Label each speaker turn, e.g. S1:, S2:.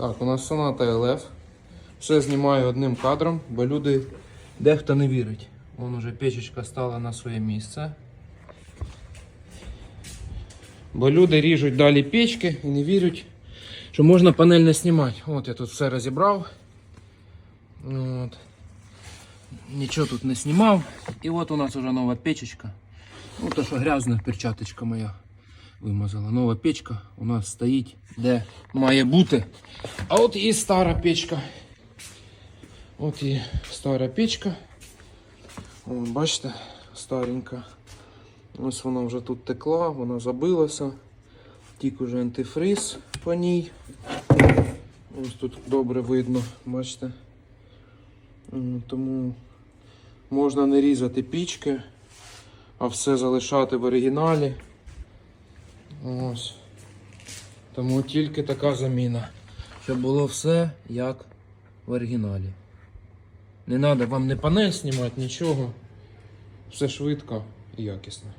S1: Так, у нас соната ЛФ. Все знімаю одним кадром, бо люди дехто не вірить. Вон уже печечка стала на своє місце. Бо люди ріжуть далі печки і не вірять, що можна панель не знімати. От я тут все розібрав. От. Нічого тут не знімав. І от у нас вже нова печечка. Ну, то, що грязна перчаточка моя вимазала. Нова печка у нас стоїть, де має бути. А от і стара печка. От і стара печка. О, бачите, старенька. Ось вона вже тут текла, вона забилася. Тік уже антифриз по ній. Ось тут добре видно, бачите. Тому можна не різати пічки, а все залишати в оригіналі. Ось. Тому тільки така заміна. Щоб було все як в оригіналі. Не треба вам не панель знімати, нічого. Все швидко і якісно.